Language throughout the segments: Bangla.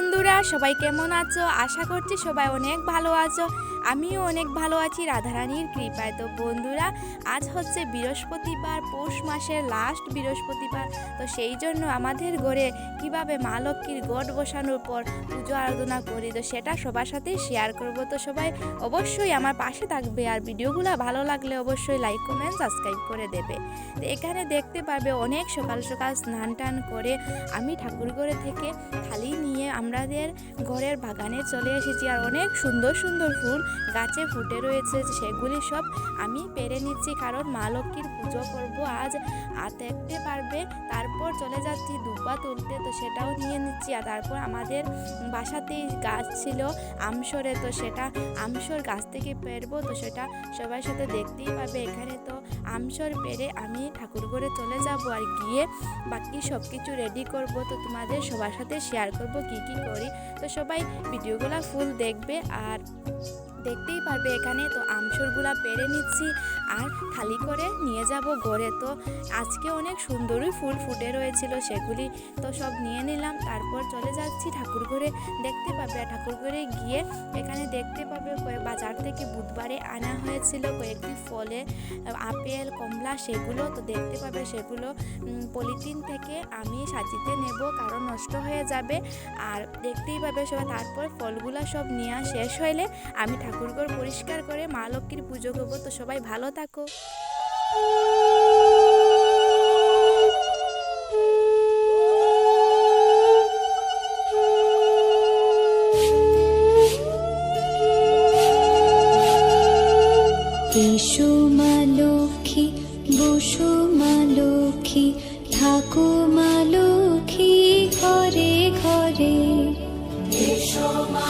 বন্ধুরা সবাই কেমন আছো? আশা করছি সবাই অনেক ভালো আছো। আমিও অনেক ভালো আছি রাধারানীর কৃপায়। তো বন্ধুরা, আজ হচ্ছে বৃহস্পতিবার, পৌষ মাসের লাস্ট বৃহস্পতিবার। তো সেই জন্য আমাদের ঘরে কীভাবে মা লক্ষ্মীর গড় বসানোর পর পুজো আরাধনা করি, তো সেটা সবার সাথে শেয়ার করব। তো সবাই অবশ্যই আমার পাশে থাকবে আর ভিডিওগুলো ভালো লাগলে অবশ্যই লাইক কমেন্ট সাবস্ক্রাইব করে দেবে। তো এখানে দেখতে পারবে অনেক সকাল সকাল স্নান টান করে আমি ঠাকুরঘরে থেকে থালি নিয়ে আমাদের ঘরের বাগানে চলে এসেছি আর অনেক সুন্দর সুন্দর ফুল গাছে ফুটে রয়েছে, সেগুলি সব আমি পেরে নিচ্ছি, কারণ মা লক্ষ্মীর পুজো করব আজ। আর দেখতে পারবে, তারপর চলে যাচ্ছি দুব্বা তুলতে, তো সেটাও নিয়ে নিচ্ছি। আর তারপর আমাদের বাসাতেই গাছ ছিল আমসরে তো সেটা আমসর গাছ থেকে পেরবো, তো সেটা সবার সাথে দেখতেই পাবে এখানে। তো আমসর পেরে আমি ঠাকুরঘরে চলে যাব আর গিয়ে বাকি সব কিছু রেডি করব। তো তোমাদের সবার সাথে শেয়ার করব কি কি করি। তো সবাই ভিডিওগুলো ফুল দেখবে আর দেখতেই পারবে এখানে। তো আমসরগুলা পেরে নিচ্ছি। আর থালি করে নিয়ে যাব গড়ে। তো আজকে অনেক সুন্দরই ফুল ফুটে রয়েছিল সেগুলি তো সব নিয়ে নিলাম। তারপর চলে যাচ্ছি ঠাকুর ঘরে। দেখতে পাবে, ঠাকুর ঘরে গিয়ে এখানে দেখতে পাবে বাজার থেকে বুধবারে আনা হয়েছিল কয়েকটি ফলে, আপেল, কমলা সেগুলো। তো দেখতে পাবে সেগুলো পলিথিন থেকে আমি সাজিতে নেব, কারণ নষ্ট হয়ে যাবে। আর দেখতেই পাবে সবাই তারপর ফলগুলো সব নেওয়া শেষ হইলে আমি ঠাকুরঘর পরিষ্কার করে মা লক্ষ্মীর পুজো করব। তো সবাই ভালো থাকো। এসো মা লক্ষ্মী বসো মা লক্ষ্মী থাকো মা লক্ষ্মী ঘরে ঘরে। এসো মা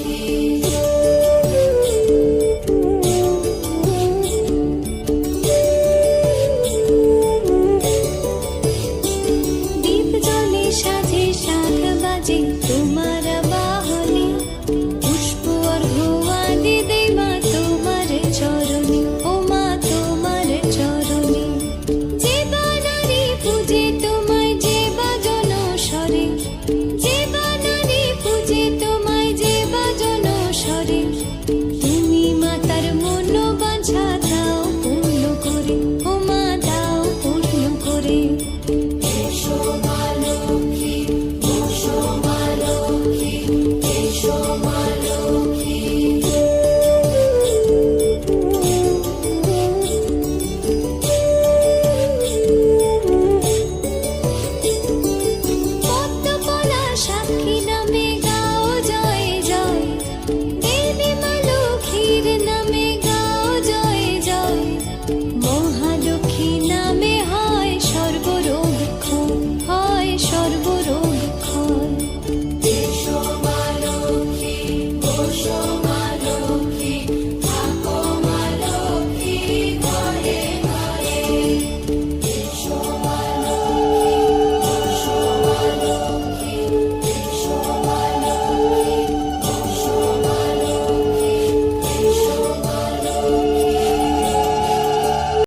indeed.